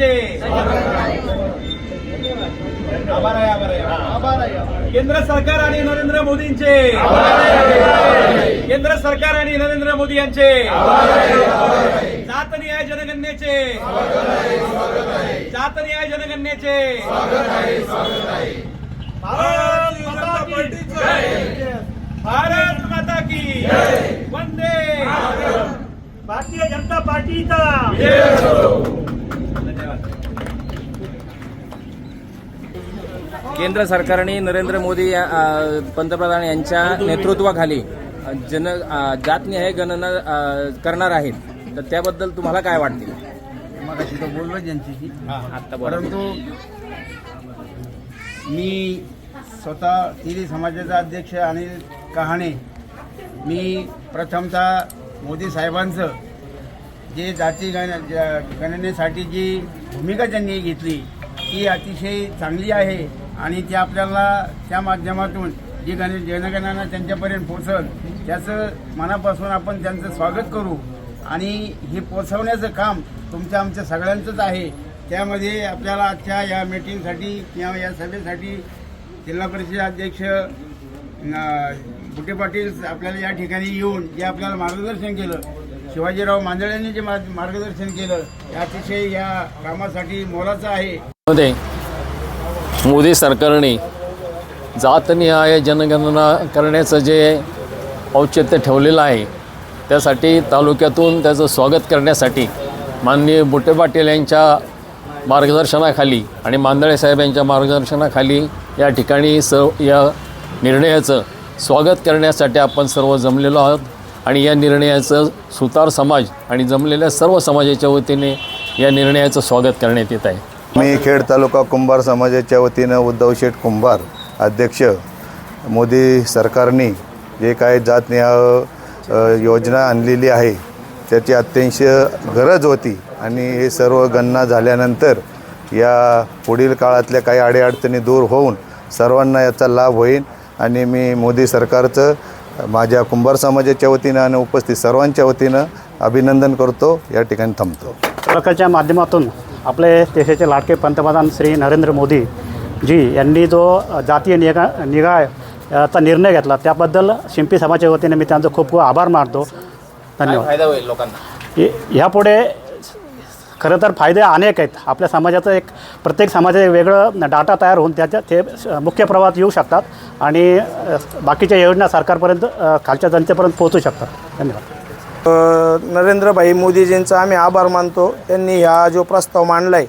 केंद्र सरकारचे आभार आहे आभार आहे आभार आहे केंद्र सरकार आणि नरेंद्र मोदींचे केंद्र सरकार आणि नरेंद्र मोदी यांचे जात न्याय जनगणनेचे जात न्याय जनगणनेचे भारत माता की जय. भारत माता की वंदे भारतीय जनता पार्टीचा केंद्र सरकारने नरेंद्र मोदी या, पंतप्रधान यांच्या नेतृत्वाखाली जन जातनिहाय गणना करणार आहेत. तर त्याबद्दल तुम्हाला काय वाटते? मग तो बोललो ज्यांच्याशी. आता बोला. परंतु मी स्वतः तिरी समाजाचा अध्यक्ष अनिल कहाणे मी प्रथमतः मोदी साहेबांचं जे जाती गण गणनेसाठी जी भूमिका त्यांनी घेतली ती अतिशय चांगली आहे. आणि ते आपल्याला त्या माध्यमातून जी गणेश जनगणना त्यांच्यापर्यंत पोचल त्याचं मनापासून आपण त्यांचं स्वागत करू. आणि हे पोचवण्याचं काम तुमच्या आमच्या सगळ्यांचंच आहे. त्यामध्ये आपल्याला आजच्या या मीटिंगसाठी किंवा या सभेसाठी जिल्हा परिषद अध्यक्ष बुटे पाटील आपल्याला या ठिकाणी येऊन जे आपल्याला मार्गदर्शन केलं शिवाजीराव मांदळेंनी जे मार्गदर्शन केलं हे अतिशय या कामासाठी मोलाचं आहे. मोदी सरकारने जातनिहाय जनगणना करण्याचं जे औचित्य ठेवलेलं आहे त्यासाठी तालुक्यातून त्याचं स्वागत करण्यासाठी माननीय बुटे पाटील यांच्या मार्गदर्शनाखाली आणि मांदळे साहेब यांच्या मार्गदर्शनाखाली या ठिकाणी स या निर्णयाचं स्वागत करण्यासाठी आपण सर्व जमलेलो आहोत आणि या निर्णयाचं सुतार समाज आणि जमलेल्या सर्व समाजाच्या वतीने या निर्णयाचं स्वागत करण्यात येत आहे. मी खेड तालुका कुंभार समाजाच्या वतीनं उद्धव शेठ कुंभार अध्यक्ष मोदी सरकारने जे काय जातनिहाय अ, योजना आणलेली आहे त्याची अत्यंत गरज होती आणि हे सर्व गणना झाल्यानंतर या पुढील काळातल्या काही अडीअडचणी दूर होऊन सर्वांना याचा लाभ होईल आणि मी मोदी सरकारचं माझ्या कुंभार समाजाच्या वतीनं आणि उपस्थित सर्वांच्या वतीनं अभिनंदन करतो. या ठिकाणी थांबतो. प्रकारच्या माध्यमातून आपले देशाचे लाडके पंतप्रधान श्री नरेंद्र मोदी जी यांनी जो जातीय निगा निगा चा निर्णय घेतला त्याबद्दल शिंपी समाजाच्या वतीने मी त्यांचं खूप खूप आभार मानतो. धन्यवाद. फायदा होईल लोकांना. ह्यापुढे खरं तर फायदे अनेक आहेत. आपल्या समाजाचं एक प्रत्येक समाजाचं एक वेगळं डाटा तयार होऊन त्याच्या ते मुख्य प्रवाहात येऊ शकतात आणि बाकीच्या योजना सरकारपर्यंत खालच्या जनतेपर्यंत पोहोचू शकतात. धन्यवाद. नरेंद्रभाई मोदीजींचा आम्ही आभार मानतो. त्यांनी हा जो प्रस्ताव मांडला आहे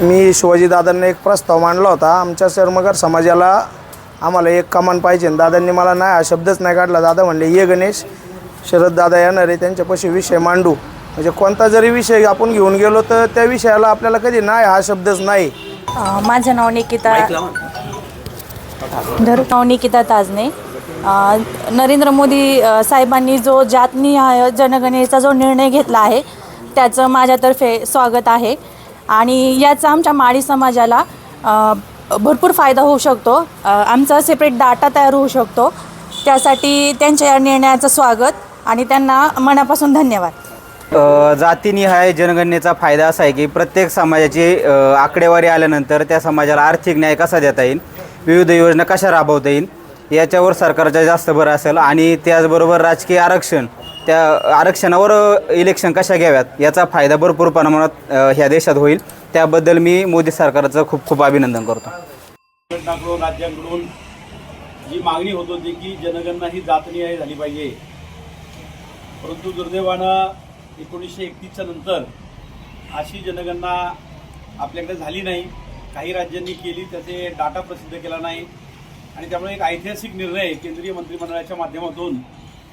मी शिवाजीदादांना एक प्रस्ताव मांडला होता. आमच्या शर्मगर समाजाला आम्हाला एक कमान पाहिजे. दादांनी मला नाही हा शब्दच नाही काढला. दादा म्हणले ये गणेश शरद दादा येणार आहे त्यांच्यापाशी विषय मांडू. म्हणजे कोणता जरी विषय आपण घेऊन गेलो तर त्या विषयाला आपल्याला कधी नाही हा शब्दच नाही. अ, माझं नाव निकिता धर नाव निकिता ताजने. नरेंद्र मोदी साहेबांनी जो जातनिहाय जनगणनेचा जो निर्णय घेतला आहे त्याचं माझ्यातर्फे स्वागत आहे. आणि याचा आमच्या माळी समाजाला भरपूर फायदा होऊ शकतो. आमचा सेपरेट डाटा तयार होऊ शकतो. त्यासाठी त्यांच्या या निर्णयाचं स्वागत आणि त्यांना मनापासून धन्यवाद. जातीनिहाय जनगणनेचा फायदा असा आहे की प्रत्येक समाजाची आकडेवारी आल्यानंतर त्या समाजाला आर्थिक न्याय कसा देता येईल? विविध योजना कशा राबवता येईल? याच्यावर सरकारचा जास्त भर असेल आणि त्याचबरोबर राजकीय आरक्षण त्या आरक्षणावर इलेक्शन कशा घ्याव्यात याचा फायदा भरपूर प्रमाणात ह्या देशात होईल. त्याबद्दल मी मोदी सरकारचं खूप खूप अभिनंदन करतो. संघटनाकडून राज्यांकडून. जी मागणी होत होती की जनगणना ही जातनीय झाली पाहिजे. परंतु दुर्दैवानं एकोणीसशे एकतीसच्या नंतर अशी जनगणना आपल्याकडे झाली नाही. काही राज्यांनी केली त्याचे डाटा प्रसिद्ध केला नाही. आणि त्यामुळे एक ऐतिहासिक निर्णय केंद्रीय मंत्रिमंडळाच्या माध्यमातून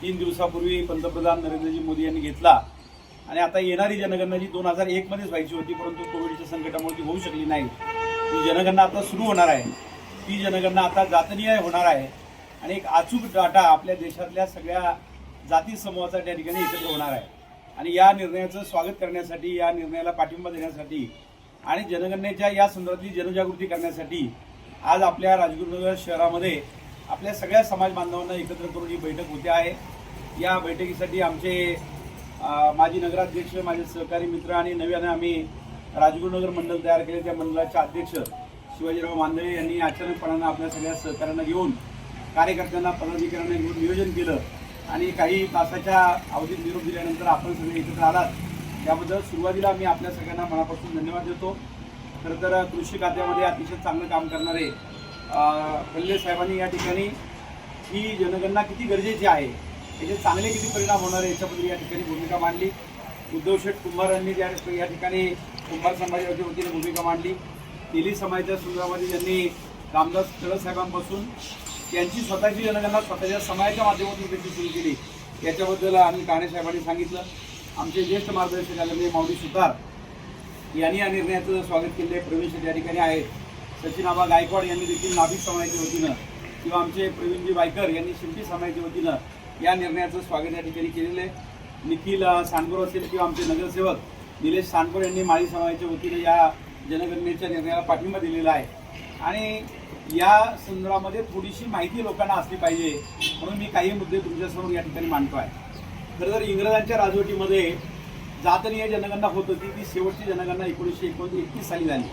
तीन दिवसापूर्वी पंतप्रधान नरेंद्रजी मोदी यांनी घेतला. आणि आता येणारी जनगणना जी दोन हजार एकमध्येच व्हायची होती परंतु कोविडच्या संकटामुळे ती होऊ शकली नाही. ती जनगणना आता सुरू होणार आहे. ती जनगणना आता जातनीय होणार आहे. आणि एक अचूक डाटा आपल्या देशातल्या सगळ्या जाती समूहाचा त्या ठिकाणी एकत्र होणार आहे. आणि या निर्णयाचं स्वागत करण्यासाठी या निर्णयाला पाठिंबा देण्यासाठी आणि जनगणनेच्या या संदर्भातली जनजागृती करण्यासाठी आज आपल्या राजगुरुनगर शहरामध्ये आपल्या सगळ्या समाज बांधवांना एकत्र करून ही बैठक होते आहे. या बैठकीसाठी आमचे माजी नगराध्यक्ष माझे सहकारी मित्र आणि नव्याने आम्ही राजगुरुनगर मंडळ तयार केले. त्या मंडळाचे अध्यक्ष शिवाजीराव मांदळे यांनी अचानकपणानं आपल्या सगळ्या सहकाऱ्यांना घेऊन कार्यकर्त्यांना पदाधिकाऱ्यांना घेऊन नियोजन केलं आणि काही तासाच्या अवधीत निरोप दिल्यानंतर आपण सगळे एकत्र आलात. त्याबद्दल सुरुवातीला मी आपल्या सगळ्यांना मनापासून धन्यवाद देतो. खरं तर कृषी खात्यामध्ये अतिशय चांगलं काम करणारे कल्ले साहेबांनी या ठिकाणी ही जनगणना किती गरजेची आहे याचे चांगले किती परिणाम होणार आहे याच्याबद्दल या ठिकाणी भूमिका मांडली. उद्धव शेठ कुंभार यांनी या ठिकाणी कुंभार समाजाच्या वतीने भूमिका मांडली. तेली समाजाच्या संदर्भामध्ये त्यांनी रामदास तळस साहेबांपासून त्यांची स्वतःची जनगणना स्वतःच्या समाजाच्या माध्यमातून त्यांची सुरू केली याच्याबद्दल आम्ही काणे साहेबांनी सांगितलं. आमचे ज्येष्ठ मार्गदर्शक आदरणीय माऊली सुतार यांनी या निर्णयाचं स्वागत केले प्रवीण शेठ या ठिकाणी आहेत. सचिन आबा गायकवाड यांनी देखील नाभिक समाजाच्या वतीनं किंवा आमचे प्रवीणजी वायकर यांनी शिंपी समाजाच्या वतीनं या निर्णयाचं स्वागत या ठिकाणी केलेलं आहे. निखिल सांडपूर असेल किंवा आमचे नगरसेवक निलेश सांडपूर यांनी माळी समाजाच्या वतीनं या जनगणनेच्या निर्णयाला पाठिंबा दिलेला आहे. आणि या संदर्भामध्ये थोडीशी माहिती लोकांना असली पाहिजे म्हणून मी काही मुद्दे तुमच्यासमोर या ठिकाणी मांडतो आहे खरं तर इंग्रजांच्या राजवटीमध्ये जातनीय जनगणना होत होती ती शेवटची जनगणना एकोणीसशे एकोणतीस एकतीस साली झाली.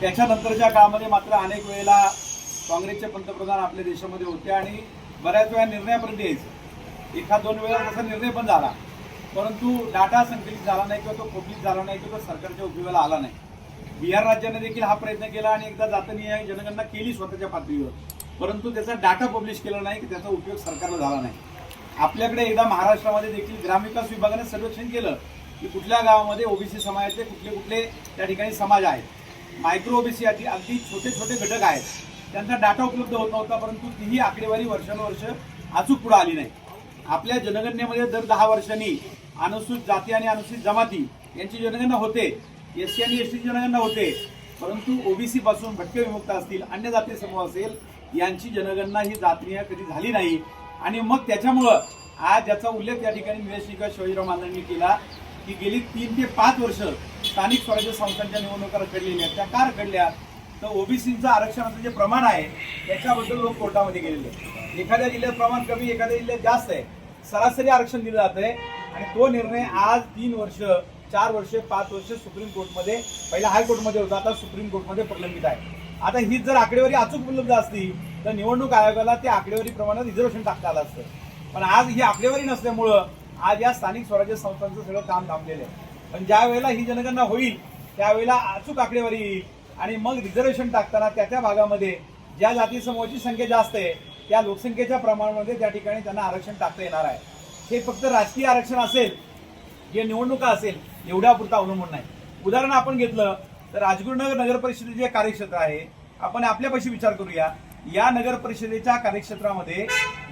त्याच्यानंतरच्या काळामध्ये मात्र अनेक वेळेला काँग्रेसचे पंतप्रधान आपल्या देशामध्ये होते आणि बऱ्याच वेळा निर्णयापर्यंत यायचे एखाद दोन वेळा तसा निर्णय पण झाला. परंतु डाटा संकलित झाला नाही किंवा तो पब्लिक झाला नाही किंवा तो सरकारच्या उपयोगाला आला नाही. बिहार राज्याने देखील हा प्रयत्न केला आणि एकदा जातनीय जनगणना केली स्वतःच्या पातळीवर. परंतु त्याचा डाटा पब्लिश केला नाही की त्याचा उपयोग सरकारला झाला नाही. आपल्याकडे एकदा महाराष्ट्रामध्ये देखील ग्रामविकास विभागाने सर्वेक्षण केलं की कुठल्या गावामध्ये ओबीसी समाजाचे कुठले कुठले त्या ठिकाणी समाज आहेत मायक्रो ओबीसी अगदी छोटे छोटे घटक आहेत. त्यांचा डाटा उपलब्ध होत नव्हता परंतु तीही आकडेवारी वर्षानुवर्ष अचूक पुढे आली नाही. आपल्या जनगणनेमध्ये दर दहा वर्षांनी अनुसूचित जाती आणि अनुसूचित जमाती यांची जनगणना होते. एस सी आणि एस टी जनगणना होते. परंतु ओबीसी पासून भटके विमुक्त असतील अन्य जाती समूह असेल यांची जनगणना ही जातीय कधी झाली नाही. आणि मग त्याच्यामुळं आज ज्याचा उल्लेख या ठिकाणी निलेश निकष शिवाजीराव मांजरांनी केला. की गेली तीन ते पाच वर्ष स्थानिक स्वराज्य संस्थांच्या निवडणुका रखडलेल्या आहेत. त्या का रखडल्या तर ओबीसीचं आरक्षणाचं जे प्रमाण आहे त्याच्याबद्दल लोक कोर्टामध्ये गेलेले आहेत. एखाद्या जिल्ह्यात प्रमाण कमी एखाद्या जिल्ह्यात जास्त आहे सरासरी आरक्षण दिलं जात आहे आणि तो निर्णय आज तीन वर्ष चार वर्ष पाच वर्ष सुप्रीम कोर्टमध्ये पहिला हायकोर्टमध्ये होता आता सुप्रीम कोर्टमध्ये प्रलंबित आहे आता ही जर आकडेवारी अचूक उपलब्ध असती तर निवडणूक आयोगाला त्या आकडेवारीप्रमाणे रिझर्वेशन टाकता आलं असतं पण आज ही आकडेवारी नसल्यामुळं आज या स्थानिक स्वराज्य संस्थांचं सगळं काम थांबलेलं आहे. पण ज्या वेळेला ही जनगणना होईल त्यावेळेला अचूक आकडेवारी येईल आणि मग रिझर्वेशन टाकताना त्या त्या भागामध्ये ज्या जाती समूहाची संख्या जास्त आहे त्या लोकसंख्येच्या प्रमाणामध्ये त्या ठिकाणी त्यांना आरक्षण टाकता येणार आहे. हे फक्त राजकीय आरक्षण असेल जे निवडणुका असेल एवढ्यापुरतं अवलंबून नाही. उदाहरण आपण घेतलं तर राजगुरुनगर नगर परिषदेचे जे कार्यक्षेत्र आहे आपण आपल्यापाशी विचार करूया. या नगर परिषदेच्या कार्यक्षेत्रामध्ये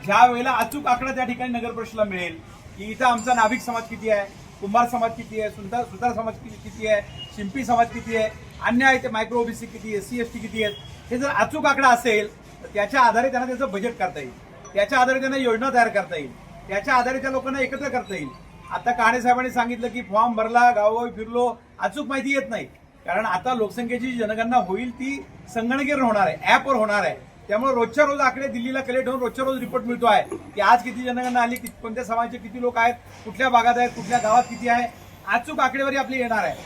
ज्या वेळेला अचूक आकडा त्या ठिकाणी नगर परिषदेला मिळेल की इथं आमचा नाभिक समाज किती आहे? कुंभार समाज किती आहे? सुंदर सुधार समाज किती किती आहे? शिंपी समाज किती आहे? अन्य आहे ते मायक्रो ओबीसी किती एस सी एस टी किती आहेत? हे जर अचूक आकडा असेल तर त्याच्या आधारे त्यांना त्याचं बजेट करता येईल. त्याच्या आधारे त्यांना योजना तयार करता येईल. त्याच्या आधारे त्या लोकांना एकत्र करता येईल. आता काणे साहेबांनी सांगितलं की फॉर्म भरला गावोगावी फिरलो अचूक माहिती येत नाही. कारण आता लोकसंख्येची जनगणना होईल ती संगणकीवर होणार आहे ॲपवर होणार आहे. त्यामुळे रोजच्या रोज आकडे दिल्लीला कलेक्ट होऊन रोजच्या रोज रिपोर्ट मिळतो आहे. की आज किती जनगणना आली किती- कोणत्या समाजाचे किती लोक आहेत कुठल्या भागात आहेत कुठल्या गावात किती आहे अचूक आकडेवारी आपली येणार आहे.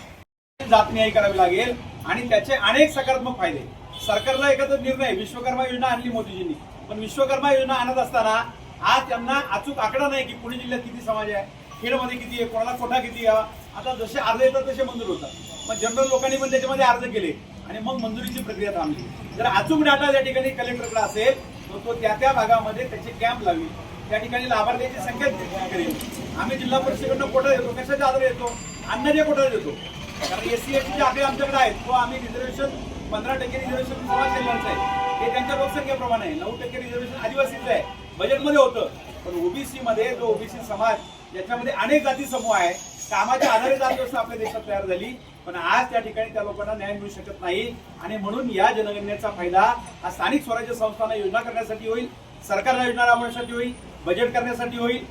जातन्यायी करावी लागेल आणि त्याचे अनेक सकारात्मक फायदे. सरकारला एखादा निर्णय विश्वकर्मा योजना आणली मोदीजींनी. पण विश्वकर्मा योजना आणत असताना आज त्यांना अचूक आकडा नाही की पुणे जिल्ह्यात किती समाज आहे खेडमध्ये किती आहे कोणाला कोठा किती आहे. आता जसे अर्ज येतात तसे मंजूर होतात. मग जनरल लोकांनी पण त्याच्यामध्ये अर्ज केले. आणि मग मंजुरीची प्रक्रिया थांबली. जर अचूक डाटा ज्या ठिकाणी कलेक्टरकडे असेल तर तो त्या त्या भागामध्ये त्याचे कॅम्प लावी. त्या ठिकाणी लाभार्थ्यांची संख्या करेल. आम्ही जिल्हा परिषदेकडनं कोटा येतो कशाच्या आधारे येतो अन्नाच्या कोटा देतो. कारण एस सी एस आकडे आमच्याकडे आहेत. तो आम्ही रिझर्वेशन पंधरा टक्के रिझर्वेशन समाज कल्याणचं आहे. हे त्यांच्या लोकसंख्येप्रमाणे आहे. नऊ टक्के रिझर्वेशन आदिवासीचं आहे. बजेटमध्ये होतं. पण ओबीसीमध्ये जो ओबीसी समाज याच्यामध्ये अनेक जाती समूह आहे कामाच्या आधारे जातव्यवस्था आपल्या देशात तयार झाली. पण आज त्या ठिकाणी त्या लोकांना न्याय मिळू शकत नाही. आणि म्हणून या जनगणनेचा फायदा हा स्थानिक स्वराज्य संस्थांना योजना करण्यासाठी होईल सरकारला योजना राबवण्यासाठी होईल बजेट करण्यासाठी होईल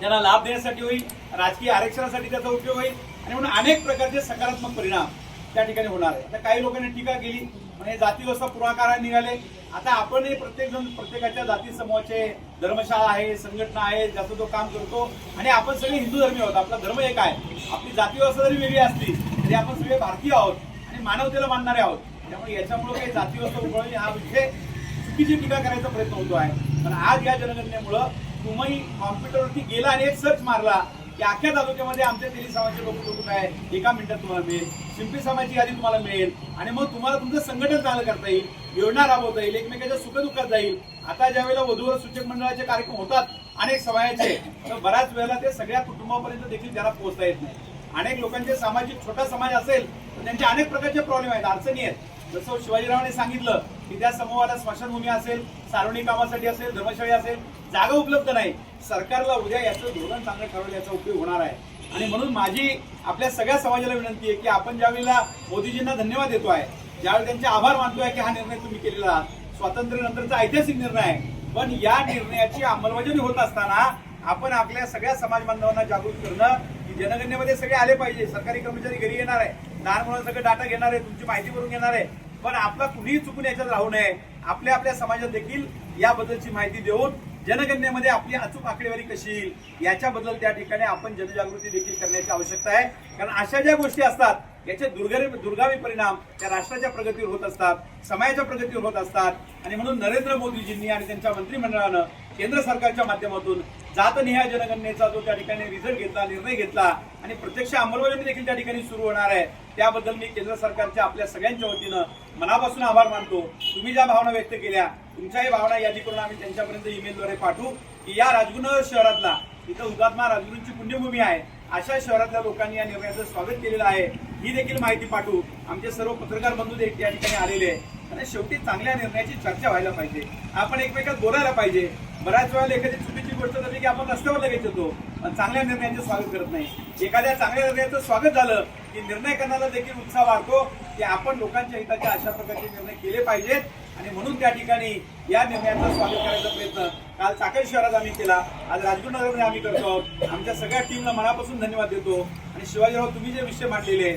त्यांना लाभ देण्यासाठी होईल राजकीय आरक्षणासाठी त्याचा उपयोग होईल. आणि म्हणून अनेक प्रकारचे सकारात्मक परिणाम त्या ठिकाणी होणार आहे. आता काही लोकांनी टीका केली म्हणजे जाती व्यवस्था निघाले आता आपण हे प्रत्येक जण प्रत्येकाच्या जाती समूहाचे धर्मशाळा आहे संघटना आहे ज्याचं तो काम करतो. आणि आपण सगळे हिंदू धर्मी आहोत आपला धर्म एक आहे. आपली जाती व्यवस्था जरी वेगळी असली तरी आपण सगळे भारतीय आहोत आणि मानवतेला मानणारे आहोत. त्यामुळे याच्यामुळे काही जाती व्यवस्था उघडली हा विषय चुकीची टीका करायचा प्रयत्न होतो आहे. पण आज या जनगणनेमुळं तुम्ही कॉम्प्युटरवरती गेला आणि एक सर्च मारला की अख्ख्या तालुक्यामध्ये आमच्या तेली समाजाचे लोक कुठून आहे एका मिनिटात तुम्हाला मिळेल. शिंपी समाजाची यादी तुम्हाला मिळेल. आणि मग तुम्हाला तुमचं संघटन चांगलं करता येईल. योजना राबवता येईल. एकमेकाच्या सुखदुःखात जाईल. आता ज्या वेळेला वधूवर सूचक मंडळाचे कार्यक्रम होतात अनेक समाजाचे तर बऱ्याच वेळेला ते सगळ्या कुटुंबापर्यंत देखील त्याला पोहोचता येत नाही. अनेक लोकांचे सामाजिक छोटा समाज असेल तर त्यांचे अनेक प्रकारचे प्रॉब्लेम आहेत अडचणी आहेत. जसं शिवाजीरावांनी सांगितलं की त्या समूहाला स्मशानभूमी असेल सार्वजनिक कामासाठी असेल धर्मशाळी असेल जागा उपलब्ध नाही. सरकारला उद्या याचं धोरण चांगलं ठरवलं याचा उपयोग होणार आहे. आणि म्हणून माझी आपल्या सगळ्या समाजाला विनंती आहे की आपण ज्यावेळेला मोदीजींना धन्यवाद देतो आहे ज्यावेळी त्यांचे आभार मानतो आहे की हा निर्णय तुम्ही केलेला आहात स्वातंत्र्यानंतरचा ऐतिहासिक निर्णय आहे. पण या निर्णयाची अंमलबजावणी होत असताना आपण आपल्या सगळ्या समाज बांधवांना जागृत करणं की जनगणनेमध्ये सगळे आले पाहिजे. सरकारी कर्मचारी घरी येणार आहे. लहान मुलांना सगळं डाटा घेणार आहे. तुमची माहिती करून घेणार आहे. पण आपला कुणीही चुकून याच्यात राहू नये. आपल्या आपल्या समाजात देखील याबद्दलची माहिती देऊन जनगणनेमध्ये आपली अचूक आकडेवारी कशी येईल याच्याबद्दल त्या ठिकाणी आपण जनजागृती देखील करण्याची आवश्यकता आहे. कारण अशा ज्या गोष्टी असतात याचे दुर्गामी दुर्गामी परिणाम त्या राष्ट्राच्या प्रगतीवर होत असतात समाजाच्या प्रगतीवर होत असतात. आणि म्हणून नरेंद्र मोदीजींनी आणि त्यांच्या मंत्रिमंडळानं केंद्र सरकारच्या माध्यमातून जातनिहाय जनगणनेचा जो त्या ठिकाणी रिझल्ट घेतला निर्णय घेतला आणि प्रत्यक्ष अंमलबजावणी देखील त्या ठिकाणी सुरू होणार आहे त्याबद्दल मी केंद्र सरकारच्या आपल्या सगळ्यांच्या वतीनं मनापासून आभार मानतो. तुम्ही ज्या भावना व्यक्त केल्या तुमच्याही भावना यादी करून आम्ही त्यांच्यापर्यंत ईमेलद्वारे पाठवू की या राजगुरुनगर शहरातला इथं हुतात्मा राजगुरूंची पुण्यभूमी आहे. अशा शहरातल्या लोकांनी या निर्णयाचं स्वागत केलेलं आहे. ही देखील माहिती पाठवू. आमचे सर्व पत्रकार बंधू देखील या ठिकाणी आलेले आहे आणि शेवटी चांगल्या निर्णयाची चर्चा व्हायला पाहिजे. आपण एकमेकात बोलायला पाहिजे. बऱ्याच वेळेला एखादी चुकीची गोष्ट झाली की आपण रस्त्यावर लगेच येतो. पण चांगल्या निर्णयाचे स्वागत करत नाही. एखाद्या चांगल्या निर्णयाचं स्वागत झालं की निर्णय करण्याला देखील उत्साह वाढतो की आपण लोकांच्या हिताचे अशा प्रकारचे निर्णय केले पाहिजेत. आणि म्हणून त्या ठिकाणी या निर्णयाचं स्वागत करायचा प्रयत्न काल चाकण शहरात आम्ही केला. आज राजगुरुनगरमध्ये आम्ही करतो. आहोत आमच्या सगळ्या टीमला मनापासून धन्यवाद देतो. आणि शिवाजीराव तुम्ही जे विषय मांडलेले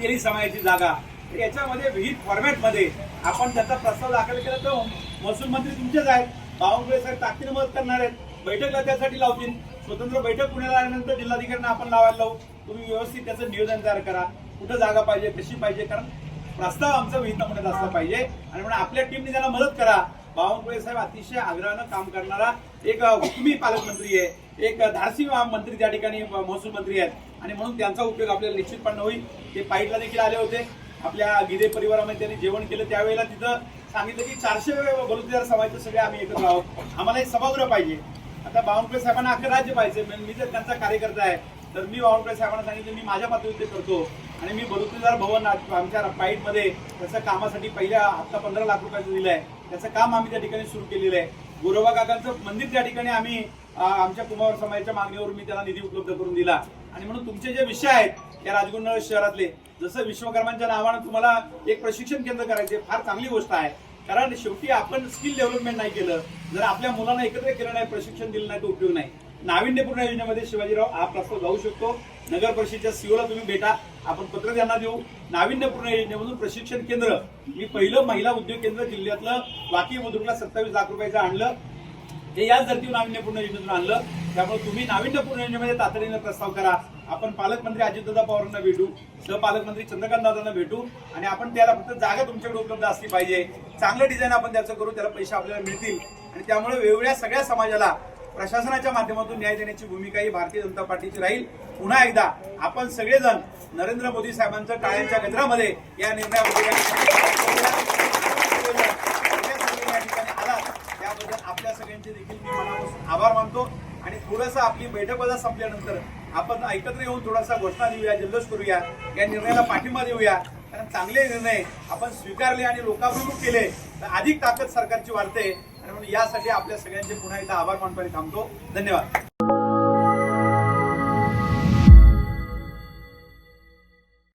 तेरी समाजाची जागा. याच्यामध्ये विविध फॉर्मॅटमध्ये आपण त्याचा प्रस्ताव दाखल केला तर महसूल मंत्री तुमचेच आहेत. बावनकुळे साहेब ताकदीने मदत करणार आहेत. बैठकला त्यासाठी लावतील. स्वतंत्र बैठक पुण्याला आल्यानंतर जिल्हाधिकाऱ्यांना आपण लावायला लावू. तुम्ही व्यवस्थित त्याचं नियोजन तयार करा. कुठं जागा पाहिजे कशी पाहिजे? कारण प्रस्ताव आमचा विहित पुण्यात असला पाहिजे. आणि म्हणून आपल्या टीमने त्यांना मदत करा बावनकुळे साहेब अतिशय आग्रहानं काम करणारा एक हुकमी पालकमंत्री आहे. एक धाडसी मंत्री त्या ठिकाणी महसूल मंत्री आहेत. आणि म्हणून त्यांचा उपयोग आपल्याला निश्चितपणे होईल. ते पाईटला देखील आले होते. आपल्या गिरे परिवारामध्ये त्यांनी जेवण केलं. त्यावेळेला तिथं सांगितलं की चारशे बलुतेदार समाजाचे सगळे आम्ही एकत्र आहोत. आम्हाला एक सभागृह पाहिजे. आता बावनकुळे साहेबांना अख्खं राज्य पाहिजे मी जर त्यांचा कार्यकर्ता आहे तर मी बावनकुळे साहेबांना सांगितलं मी माझ्या पातळीवर ते करतो. आणि मी बलुतेदार भवन आज आमच्या पाईटमध्ये त्याच्या कामासाठी पहिल्या हप्ता पंधरा लाख रुपयाचं दिलं आहे त्याचं काम आम्ही त्या ठिकाणी सुरू केलेलं आहे. गोरोबा काकांचं मंदिर त्या ठिकाणी आम्ही आमच्या कुमार समाजाच्या मागणीवर मी त्याला निधी उपलब्ध करून दिला. आणि म्हणून तुमचे जे विषय आहेत या राजगुरुनगर शहरातले जसं विश्वकर्मांच्या नावानं तुम्हाला एक प्रशिक्षण केंद्र करायचे फार चांगली गोष्ट आहे. कारण शेवटी आपण स्किल डेव्हलपमेंट नाही केलं. जर आपल्या मुलांना एकत्र केलं नाही प्रशिक्षण दिलं नाही तर उपयोग नाही. नाविन्यपूर्ण योजनेमध्ये शिवाजीराव हा प्रस्ताव जाऊ शकतो. नगर परिषदेच्या सीओला तुम्ही भेटा. आपण पत्र त्यांना देऊ. नाविन्यपूर्ण योजनेमधून प्रशिक्षण केंद्र. मी पहिलं महिला उद्योग केंद्र जिल्ह्यातलं वाकी बुद्रुकला सत्तावीस लाख रुपयाचं आणलं. हे याच धर्तीवर नाविन्यपूर्ण योजनेतून आणलं. त्यामुळे तुम्ही नाविन्यपूर्ण योजनेमध्ये तातडीने प्रस्ताव करा. आपण पालकमंत्री अजितदादा पवारांना भेटू. सहपालकमंत्री चंद्रकांत दादांना भेटू. आणि आपण त्याला फक्त जागा तुमच्याकडे उपलब्ध असली पाहिजे. चांगलं डिझाईन आपण त्याचं करू. त्याला पैसे आपल्याला मिळतील. आणि त्यामुळे वेगवेगळ्या सगळ्या समाजाला प्रशासनाच्या माध्यमातून न्याय देण्याची भूमिका ही भारतीय जनता पार्टीची राहील. पुन्हा एकदा आपण सगळेजण नरेंद्र मोदी साहेबांच्या टाळ्यांच्या गजरामध्ये या निर्णयामध्ये त्याबद्दल आपल्या सगळ्यांचे देखील मी मनापासून आभार मानतो. आणि थोडंसं आपली बैठक वजा संपल्यानंतर आपण एकत्र येऊन थोडासा घोषणा देऊया जल्लोष करूया. या निर्णयाला पाठिंबा देऊया. कारण चांगले निर्णय आपण स्वीकारले आणि लोकाभिमुख केले तर अधिक ताकद सरकारची वाढते. आणि म्हणून यासाठी आपल्या सगळ्यांचे पुन्हा एकदा आभार मानपणे थांबतो. धन्यवाद.